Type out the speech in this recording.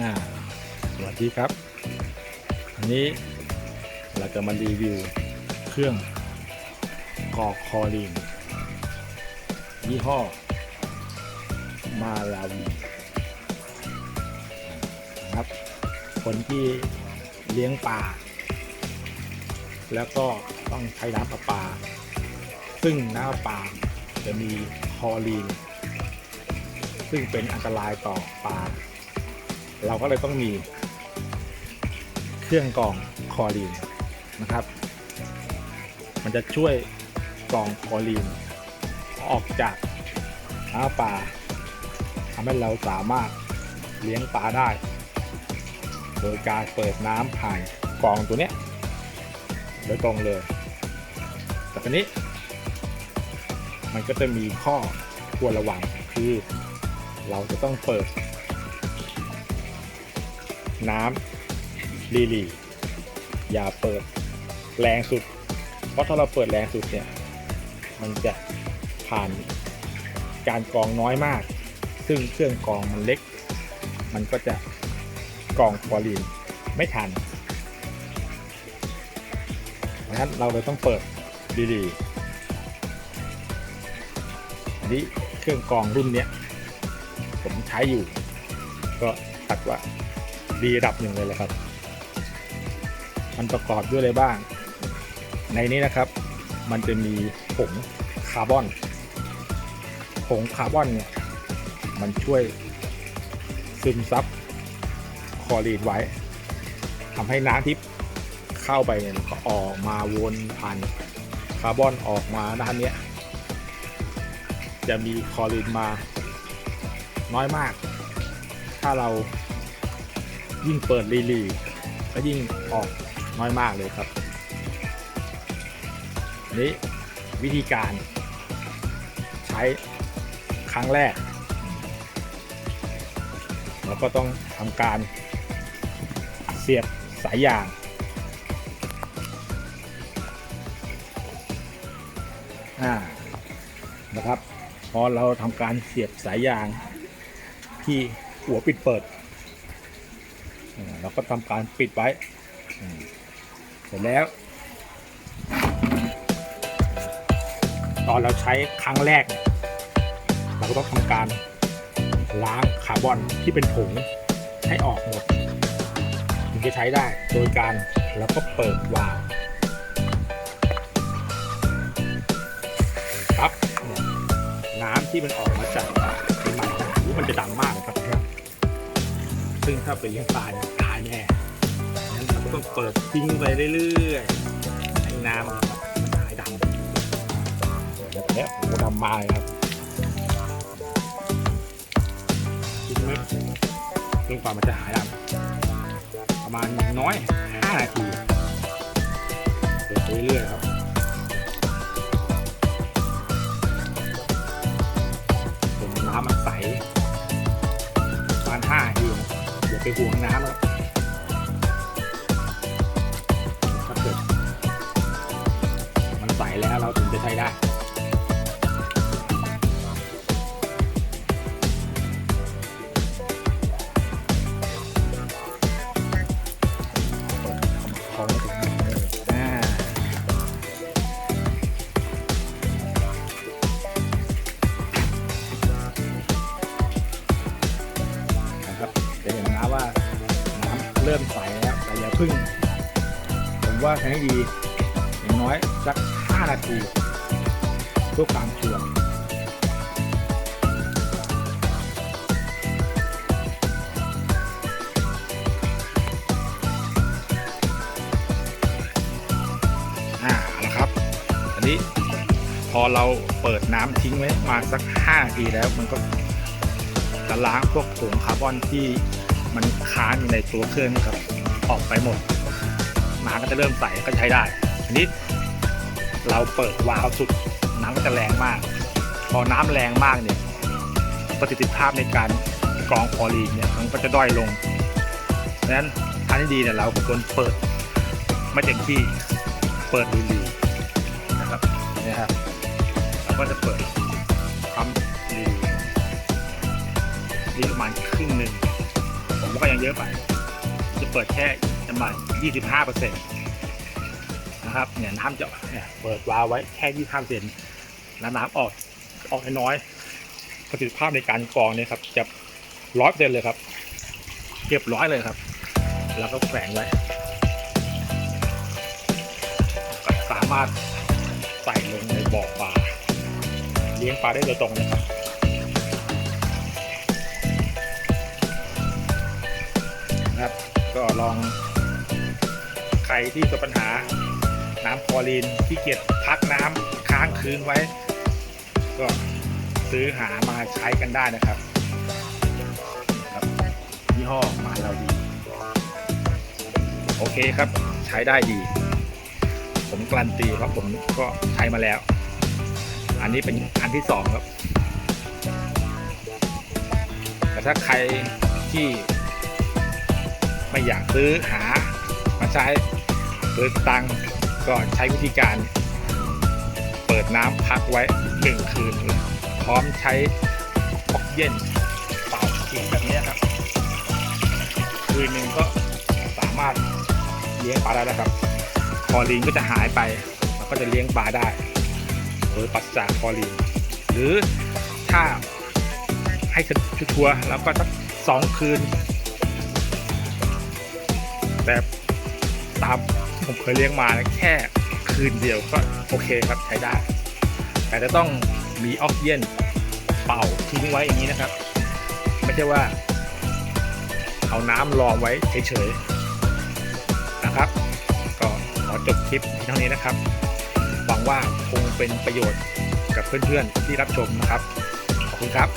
อ่าสวัสดีครับวันนี้เราจะมารีวิวเครื่องกรอกคอลีนยี่ห้อ มาลาวีนะครับ คนที่เลี้ยงปลาแล้วก็ต้องใช้น้ำประปา ซึ่งน้ำประปาจะมีคอลีน ซึ่งเป็นอันตรายต่อปลา เราก็เลยต้องมีเครื่องกรองคอรีนนะครับ มันจะช่วยกรองคอรีนออกจากน้ำปลาทำให้เราสามารถเลี้ยงปลาได้ โดยการเปิดน้ำผ่านกรองตัวเนี้ยโดยตรงเลยแต่ทีนี้ มันก็จะมีข้อควรระวังคือเราจะต้องเปิด น้ำลีลีอย่าเปิดแรงสุด เพราะถ้าเราเปิดแรงสุดเนี่ย มันจะผ่านการกรองน้อยมาก ซึ่งเครื่องกรองมันเล็ก มันก็จะกรองคลอรีนไม่ทันเพราะฉะนั้นเราเลยต้องเปิดลีลีอันนี้เครื่องกรองรุ่นเนี้ยผมใช้อยู่ ก็ตัดว่า ดีระดับหนึ่งเลยแหละครับ มันประกอบด้วยอะไรบ้าง ในนี้นะครับ มันจะมีผงคาร์บอน ผงคาร์บอนเนี่ย มันช่วยซึมซับคอรีนไว้ ทำให้น้ำที่เข้าไปเนี่ยก็ออกมาวนผ่านคาร์บอนออกมาด้านนี้จะมีคอรีนมาน้อยมาก ถ้าเรา ยิ่งเปิดรีลีก็ยิ่งออกน้อยมากเลยครับนี้วิธีการ ใช้ครั้งแรกเราก็ต้องทำการเสียบสายยาง อ่า นะครับ พอเราทำการเสียบสายยางที่หัวปิดเปิด เราก็ทำการปิดไว้เสร็จแล้ว ตอนเราใช้ครั้งแรกเนี่ยเราก็ต้องทำการล้างคาร์บอนที่เป็นผงให้ออกหมดถึงจะใช้ได้ โดยการเราก็เปิดวาล์วครับ น้ำที่มันออกมาจากเป็นมันมันจะดำมากครับ ซึ่งถ้าเป็นเลี้ยงปลาเนี่ยตายแน่งั้นเราก็ต้องเปิดทิ้งไปเรื่อยๆให้น้ำมันหายดำแบบนี้โอ้โหดำมาเลยครับทิ้งไว้จนกว่ามันจะหายดำประมาณน้อย 5 นาทีเปิดไปเรื่อยๆครับ ไปห่วงน้ำแล้วถ้าเกิดมันใสแล้วเราถึงจะใช้ได้ ริ่มใสแล้ว แต่อย่าพึ่ง ผมว่าใช้ดีอย่างน้อยสัก 5 นาทีเพื่อความชัวร์อ่าแล้วครับอันนี้พอเราเปิดน้ำทิ้งไว้มาสัก5นาทีแล้วมันก็จะล้างพวกผงคาร์บอนที่ มันค้างอยู่ในตัวเครื่องครับออกไปหมดน้ำก็จะเริ่มใสก็ใช้ได้ทีนี้เราเปิดวาล์วสุดน้ำก็จะแรงมาก พอน้ำแรงมากเนี่ยประสิทธิภาพในการกรองคอรีนเนี่ยมันก็จะด้อยลงดังนั้นทางที่ดีเนี่ยเราควรเปิดไม่เต็มที่เปิดดีๆนะครับเนี่ครับเราก็จะเปิดทำดีดีประมาณครึ่งหนึ่ง ผมว่าก็ยังเยอะไป จะเปิดแค่ประมาณ25เปอร์เซ็นต์นะครับเนี่ยน้ำจะเนี่ยเปิดวาล์วไว้แค่ 25เปอร์เซ็นต์แล้วน้ำออกออกน้อยประสิทธิภาพในการกรองเนี่ยครับจะร้อยเปอร์เซ็นต์เลยครับเรียบร้อยเลยครับ แล้วก็แขวนไว้สามารถใส่ลงในบ่อปลาเลี้ยงปลาได้โดยตรงเลยครับนะครับ อง ใครที่ประสบปัญหา น้ำคอรีนที่เกียจพักน้ำค้างคืนไว้ ก็ซื้อหามาใช้กันได้นะครับครับยี่ห้อมาเราดี โอเคครับ ใช้ได้ดี ผมการันตีเพราะผมก็ใช้มาแล้ว อันนี้เป็นอันที่สองครับ แต่ถ้าใครที่ ไม่อยากซื้อหามาใช้เปิดตังก็ใช้วิธีการ เปิดน้ำพักไว้หนึ่งคืน พร้อมใช้ออกเย็นเป่าฉีดแบบนี้ครับ คืนหนึ่งก็สามารถเลี้ยงปลาได้แล้วครับ คอรีนก็จะหายไปแล้วก็จะเลี้ยงปลาได้โดยปราศจากคอรีน หรือถ้าให้ชัวร์แล้วก็สักสองคืน แต่ตามที่ผมเคยเลี้ยงมานะแค่คืนเดียวก็โอเคครับใช้ได้ แต่จะต้องมีออกซิเจนเป่าทิ้งไว้อย่างนี้นะครับ ไม่ใช่ว่า เอาน้ำรองไว้เฉยๆนะครับ ก็ขอจบคลิปเท่านี้นะครับหวังว่าคงเป็นประโยชน์กับเพื่อนๆที่รับชมนะครับ ขอบคุณครับ